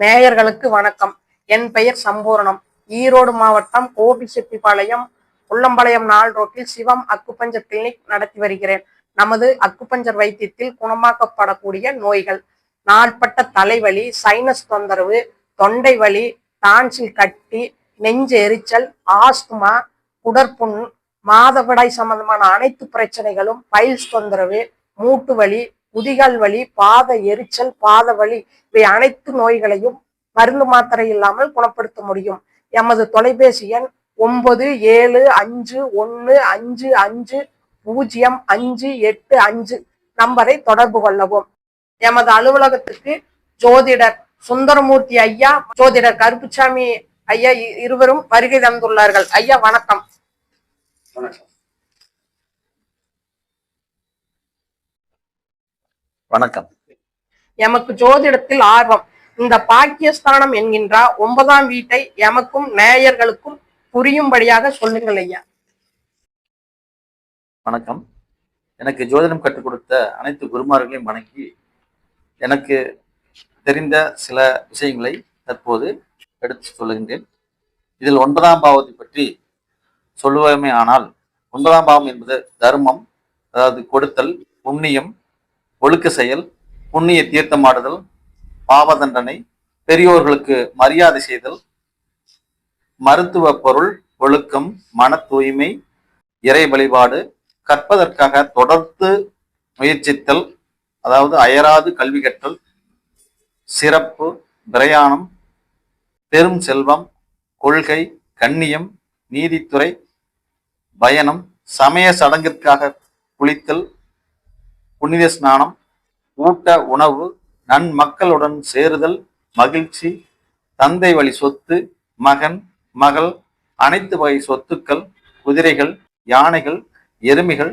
நேயர்களுக்கு வணக்கம். என் பெயர் சம்பூரணம். ஈரோடு மாவட்டம் கோபிச்செட்டிப்பாளையம் உள்ளம்பாளையம் நாள் ரோட்டில் சிவம் அக்குப்பஞ்சர் கிளினிக் நடத்தி வருகிறேன். நமது அக்குப்பஞ்சர் வைத்தியத்தில் குணமாக்கப்படக்கூடிய நோய்கள் நாள்பட்ட தலைவலி சைனஸ் தொந்தரவு தொண்டை வலி டான்சில் கட்டி நெஞ்சு எரிச்சல் ஆஸ்துமா குடற்புண் மாதவிடாய் சம்பந்தமான அனைத்து பிரச்சனைகளும் பைல்ஸ் தொந்தரவு மூட்டு வலி முதிகால் வலி பாத எரிச்சல் பாத வலி இவை அனைத்து நோய்களையும் மருந்து மாத்திரை இல்லாமல் குணப்படுத்த முடியும். எமது தொலைபேசி எண் ஒன்பது ஏழு அஞ்சு ஒன்று அஞ்சு அஞ்சு பூஜ்ஜியம் அஞ்சு எட்டு அஞ்சு. நம்பரை தொடர்பு கொள்ளவும். எமது அலுவலகத்துக்கு ஜோதிடர் சுந்தரமூர்த்தி ஐயா ஜோதிடர் கருப்புசாமி ஐயா இ- இருவரும் வருகை தந்துள்ளார்கள். ஐயா வணக்கம். வணக்கம். வணக்கம். எமக்கு ஜோதிடத்தில் ஆர்வம். இந்த பாக்கியஸ்தானம் என்கின்ற ஒன்பதாம் வீட்டை எமக்கும் நேயர்களுக்கும் புரியும்படியாக சொல்லுங்கள் ஐயா. வணக்கம். எனக்கு ஜோதிடம் கற்றுக் கொடுத்த அனைத்து குருமார்களையும் வணங்கி எனக்கு தெரிந்த சில விஷயங்களை தற்போது எடுத்து சொல்லுகின்றேன். இதில் ஒன்பதாம் பாவத்தை பற்றி சொல்லுவோமே ஆனால் ஒன்பதாம் பாவம் என்பது தர்மம் அதாவது கொடுத்தல் புண்ணியம் ஒழுக்க செயல் புண்ணிய தீர்த்தமாடுதல் பாவ தண்டனை பெரியோர்களுக்கு மரியாதை செய்தல் மருத்துவ பொருள் ஒழுக்கம் மன தூய்மை இறை வழிபாடு கற்பதற்காக தொடர்ந்து முயற்சித்தல் அதாவது அயராது கல்வி கற்றல் சிறப்பு பிரயாணம் பெரும் செல்வம் கொள்கை கண்ணியம் நீதித்துறை பயணம் சமய சடங்கிற்காக குளித்தல் புனித ஸ்நானம் ஊட்ட உணவு நன்மக்களுடன் சேருதல் மகிழ்ச்சி தந்தை வழி சொத்து மகன் மகள் அனைத்து வகை சொத்துக்கள் குதிரைகள் யானைகள் எருமைகள்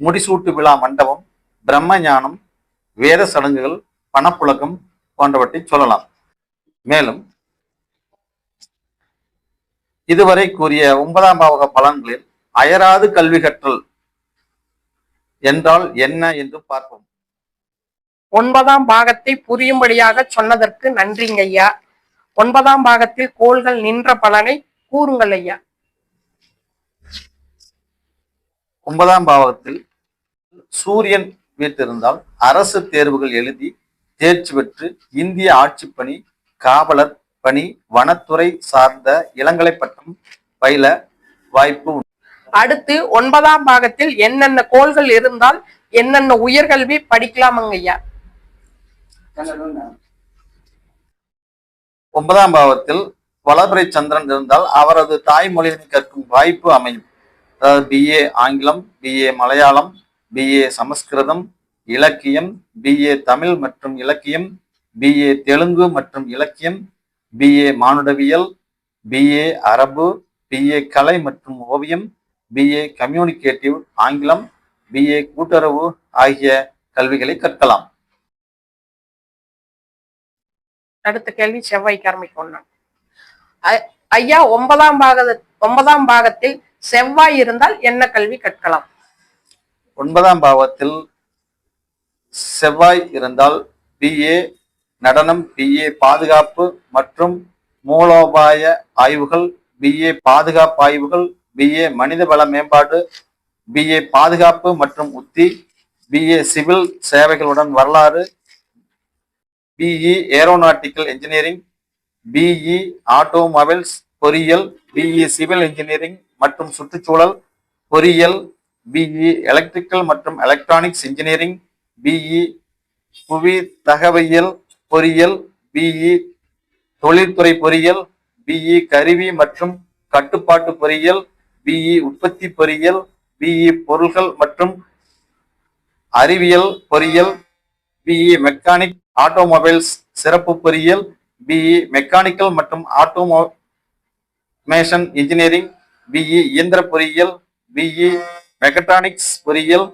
முடிசூட்டு விழா மண்டபம் பிரம்ம ஞானம் வேத சடங்குகள் பணப்புழக்கம் போன்றவற்றை சொல்லலாம். மேலும் இதுவரை கூறிய ஒன்பதாம் பாவக பலன்களில் அயராது கல்வி கற்றல் என்றால் என்ன என்று பார்ப்போம். ஒன்பதாம் பாகத்தை புரியும்படியாக சொன்னதற்கு நன்றிங்க ஐயா. ஒன்பதாம் பாகத்தில் கோள்கள் நின்ற பலனை கூறுங்கள் ஐயா. ஒன்பதாம் பாவகத்தில் சூரியன் வீட்டிருந்தால் அரசு தேர்வுகள் எழுதி தேர்ச்சி பெற்று இந்திய ஆட்சிப் பணி காவலர் பணி வனத்துறை சார்ந்த இளங்கலை பட்டம் பயில வாய்ப்பு. அடுத்து ஒன்பதாம் பாகத்தில் என்னென்ன கோள்கள் இருந்தால் என்னென்ன உயர்கல்வி படிக்கலாமங்க ஐயா? ஒன்பதாம் பாவத்தில் வளர்பிறை சந்திரன் இருந்தால் அவரது தாய்மொழியில் கற்கும் வாய்ப்பு அமையும். அதாவது பிஏ ஆங்கிலம் பிஏ மலையாளம் பிஏ சமஸ்கிருதம் இலக்கியம் பிஏ தமிழ் மற்றும் இலக்கியம் பிஏ தெலுங்கு மற்றும் இலக்கியம் பிஏ மானுடவியல் பிஏ அரபு பிஏ கலை மற்றும் ஓவியம் பிஏ கம்யூனிகேட்டிவ் ஆங்கிலம் பிஏ கூட்டுறவு ஆகிய கல்விகளை கற்கலாம் அடுத்த கேள்வி செவ்வாய்க்கு. ஐ- ஐயா ஒன்பதாம் பாக ஒன்பதாம் பாகத்தில் செவ்வாய் இருந்தால் என்ன கல்வி கற்கலாம் ஒன்பதாம் பாவத்தில் செவ்வாய் இருந்தால் பிஏ நடனம் பிஏ பாதுகாப்பு மற்றும் மூலோபாய ஆய்வுகள் பிஏ பாதுகாப்பு ஆய்வுகள் பிஏ மனிதவள மேம்பாடு பிஏ பாதுகாப்பு மற்றும் உத்தி பிஏ சிவில் சேவைகளுடன் வரலாறு BE aeronautical engineering BE automobiles பொறியியல் பிஇ சிவில் இன்ஜினியரிங் மற்றும் சுற்றுச்சூழல் பொறியியல் பிஇ எலக்ட்ரிக்கல் மற்றும் எலக்ட்ரானிக்ஸ் இன்ஜினியரிங் பிஇ புவி தகவியல் பொறியியல் பிஇ தொழில்துறை பொறியியல் பிஇ கருவி மற்றும் கட்டுப்பாட்டு பொறியியல் பிஇ உற்பத்தி பொறியியல் பிஇ பொருள்கள் மற்றும் அறிவியல் பொறியியல் பிஇ மெக்கானிக் ஆட்டோமொபைல்ஸ் சிறப்பு பொறியியல் பிஇ மெக்கானிக்கல் மற்றும் ஆட்டோமோமேஷன் இன்ஜினியரிங் பிஇ இயந்திர பொறியியல் பிஇ மெக்கட்ரானிக்ஸ் பொறியியல்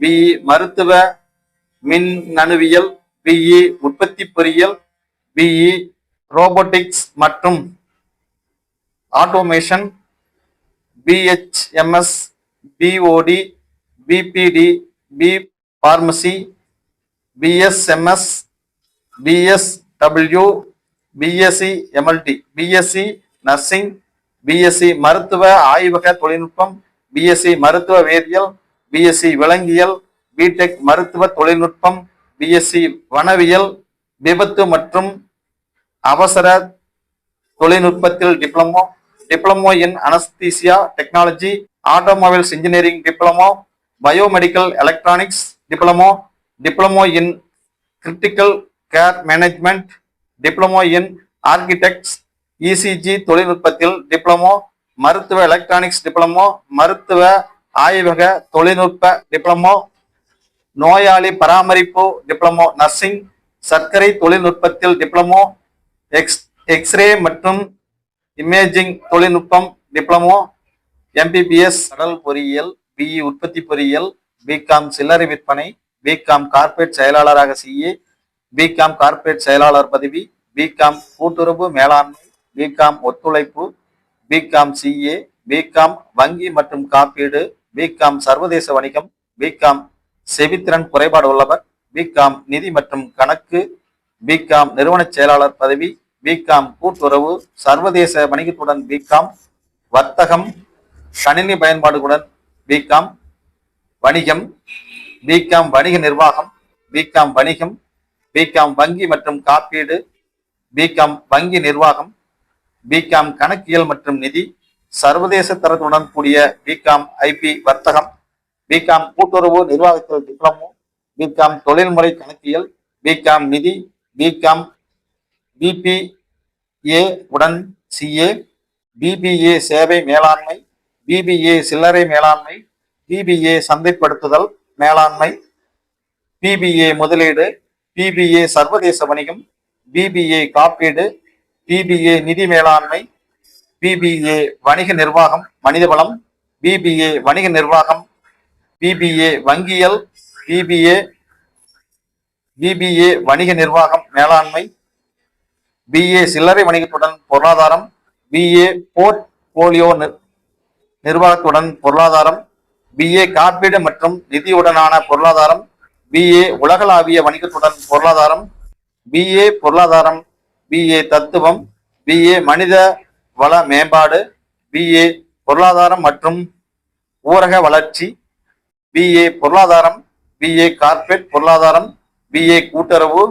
பிஇ மருத்துவ மின்னணுவியல் பிஇ உற்பத்தி பொறியியல் பிஇ ரோபோட்டிக்ஸ் மற்றும் automation BHMS BOT BPT B pharmacy BSMS BSW BSc MLT BSc nursing BSc மருத்துவ ஆய்வக தொழில்நுட்பம் பிஎஸ்சி மருத்துவ வேதியியல் பிஎஸ்சி விலங்கியல் பிடெக் மருத்துவ தொழில்நுட்பம் பிஎஸ்சி வனவியல் விபத்து மற்றும் அவசர தொழில்நுட்பத்தில் diploma diploma in anaesthesia technology automobiles engineering diploma biomedical electronics diploma diploma in critical care management diploma in architects ECG தொழில்நுட்பத்தில் டிப்ளமோ மருத்துவ எலக்ட்ரானிக்ஸ் டிப்ளமோ மருத்துவ ஆய்வக தொழில்நுட்ப டிப்ளமோ நோயாளி பராமரிப்பு டிப்ளமோ நர்சிங் சர்க்கரை தொழில்நுட்பத்தில் டிப்ளமோ எக்ஸ் எக்ஸ்ரே மற்றும் இமேஜிங் தொழில்நுட்பம் டிப்ளமோ எம்பிபிஎஸ் கடல் பொறியியல் பிஇ உற்பத்தி பொறியியல் பிகாம் சில்லறை விற்பனை பிகாம் கார்ப்பரேட் செயலாளராக சிஏ பிகாம் கார்ப்பரேட் செயலாளர் பதவி பிகாம் கூட்டுறவு மேலாண்மை பிகாம் ஒத்துழைப்பு பிகாம் சிஏ பிகாம் வங்கி மற்றும் காப்பீடு பிகாம் சர்வதேச வணிகம் பிகாம் செவித்திறன் குறைபாடு உள்ளவர் பிகாம் நிதி மற்றும் கணக்கு பிகாம் நிறுவன செயலாளர் பதவி பிகாம் கூட்டுறவு சர்வதேச வணிகத்துடன் பிகாம் வர்த்தகம் கணினி பயன்பாடுகளுடன் பிகாம் வணிகம் பிகாம் வணிக நிர்வாகம் பிகாம் வணிகம் பிகாம் வங்கி மற்றும் காப்பீடு பிகாம் வங்கி நிர்வாகம் பிகாம் கணக்கியல் மற்றும் நிதி சர்வதேச தரத்துடன் கூடிய பிகாம் ஐபி வர்த்தகம் பிகாம் கூட்டுறவு நிர்வாகத்தில் டிப்ளமோ பிகாம் தொழில்முறை கணக்கியல் பிகாம் நிதி பிகாம் பிபிஏ உடன் சிஏ பிபிஏ சேவை மேலாண்மை பிபிஏ சில்லறை மேலாண்மை பிபிஏ சந்தைப்படுத்துதல் மேலாண்மை பிபிஏ முதலீடு பிபிஏ சர்வதேச வணிகம் பிபிஏ காப்பீடு பிபிஏ நிதி மேலாண்மை பிபிஏ வணிக நிர்வாகம் மனிதவளம் பிபிஏ வணிக நிர்வாகம் பிபிஏ வங்கியல் பிபிஏ பிபிஏ வணிக நிர்வாகம் மேலாண்மை பிஏ சில்லறை வணிகத்துடன் பொருளாதாரம் பிஏ போர்ட் போலியோ நிர்வாகத்துடன் பொருளாதாரம் பிஏ காப்பீடு மற்றும் நிதியுடனான பொருளாதாரம் பிஏ உலகளாவிய வணிகத்துடன் பொருளாதாரம் பிஏ பொருளாதாரம் பிஏ தத்துவம் பிஏ மனித வள மேம்பாடு பிஏ பொருளாதாரம் மற்றும் ஊரக வளர்ச்சி பிஏ பொருளாதாரம் பிஏ கார்பரேட் பொருளாதாரம் பிஏ கூட்டுறவு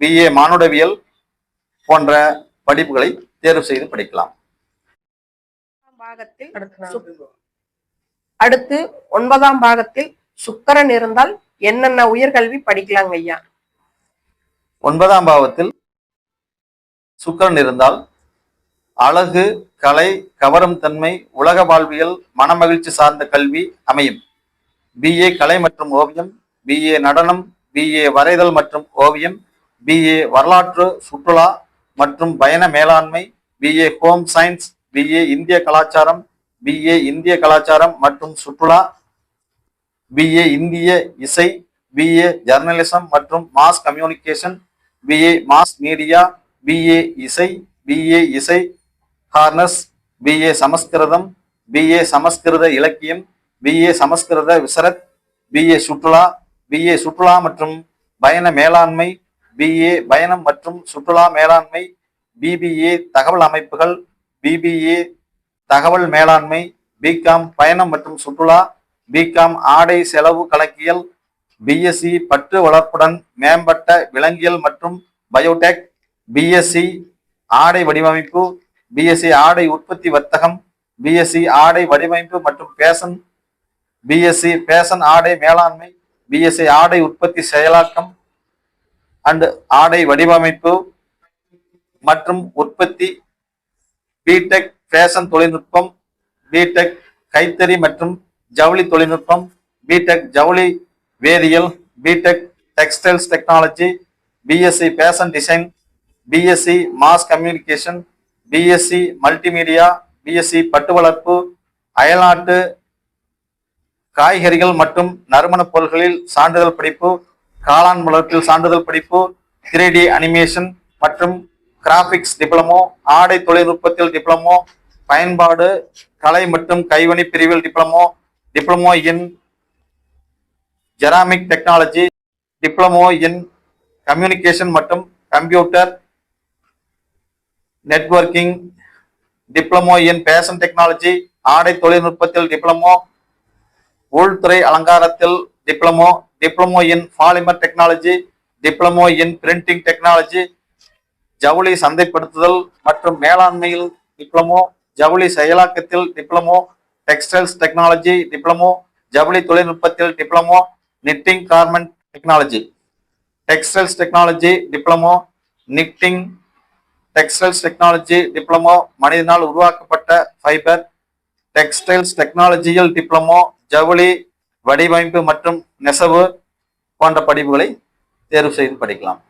பிஏ மானுடவியல் போன்ற படிப்புகளை தேர்வு செய்து படிக்கலாம். பாகத்தில் அடுத்து ஒன்பதாம் பாகத்தில் சுக்கிரன் இருந்தால் என்னென்ன உயர்கல்வி படிக்கலாங்க ஐயா? ஒன்பதாம் பாவத்தில் சுக்கிரன் இருந்தால் அழகு கலை கவரும் தன்மை உலக வாழ்வியல் மனமகிழ்ச்சி சார்ந்த கல்வி அமையும். பிஏ கலை மற்றும் ஓவியம் பிஏ நடனம் பிஏ வரைதல் மற்றும் ஓவியம் பிஏ வரலாற்று சுற்றுலா மற்றும் பயண மேலாண்மை பிஏ ஹோம் சயின்ஸ் பிஏ இந்திய கலாச்சாரம் பிஏ இந்திய கலாச்சாரம் மற்றும் சுற்றுலா பிஏ இந்திய இசை பிஏ ஜர்னலிசம் மற்றும் mass communication BA mass media BA இசை பிஏ இசை ஹார்னஸ் பிஏ சமஸ்கிருதம் பிஏ சமஸ்கிருத இலக்கியம் பிஏ சமஸ்கிருத விசரத் பிஏ சுற்றுலா பிஏ சுற்றுலா மற்றும் பயண மேலாண்மை பிஏ பயணம் மற்றும் சுற்றுலா மேலாண்மை பிபிஏ தகவல் அமைப்புகள் பிபிஏ தகவல் மேலாண்மை பிகாம் பயணம் மற்றும் சுற்றுலா பிகாம் ஆடை செலவு கணக்கியல் பிஎஸ்சி பற்று வளர்ப்புடன் மேம்பட்ட விலங்கியல் மற்றும் பயோடெக் பிஎஸ்சி ஆடை வடிவமைப்பு பிஎஸ்சி ஆடை உற்பத்தி வர்த்தகம் பிஎஸ்சி ஆடை வடிவமைப்பு மற்றும் பேஷன் பிஎஸ்சி பேஷன் ஆடை மேலாண்மை பிஎஸ்சி ஆடை உற்பத்தி செயலாக்கம் அண்ட் ஆடை வடிவமைப்பு மற்றும் உற்பத்தி பிடெக் ஃபேஷன் தொழில்நுட்பம் பிடெக் கைத்தறி மற்றும் ஜவுளி தொழில்நுட்பம் பிடெக் ஜவுளி வேதியியல் BTech textiles technology BSc fashion design BSc mass communication BSc multimedia BSc பட்டு வளர்ப்பு அயல்நாட்டு காய்கறிகள் மற்றும் நறுமணப் பொருட்களில் சான்றிதழ் படிப்பு காளான் மலத்தில் சான்றிதழ் படிப்பு த்ரீ டி அனிமேஷன் மற்றும் கிராபிக்ஸ் டிப்ளமோ ஆடை தொழில்நுட்பத்தில் டிப்ளமோ பயன்பாடு கலை மற்றும் கைவினை பிரிவில் diploma diploma in ceramic technology diploma in communication மற்றும் computer networking diploma in fashion technology ஆடை தொழில்நுட்பத்தில் டிப்ளமோ உள்துறை அலங்காரத்தில் diploma diploma in polymer technology diploma in printing technology ஜவுளி சந்தைப்படுத்துதல் மற்றும் மேலாண்மையில் டிப்ளமோ ஜவுளி செயலாக்கத்தில் டிப்ளமோ டெக்ஸ்டைல்ஸ் டெக்னாலஜி டிப்ளமோ ஜவுளி தொழில்நுட்பத்தில் diploma knitting garment technology textiles technology diploma knitting textiles technology diploma மனிதனால் உருவாக்கப்பட்ட ஃபைபர் டெக்ஸ்டைல்ஸ் டெக்னாலஜியில் டிப்ளமோ ஜவுளி வடிவமைப்பு மற்றும் நெசவு போன்ற படிப்புகளை தேர்வு செய்து படிக்கலாம்.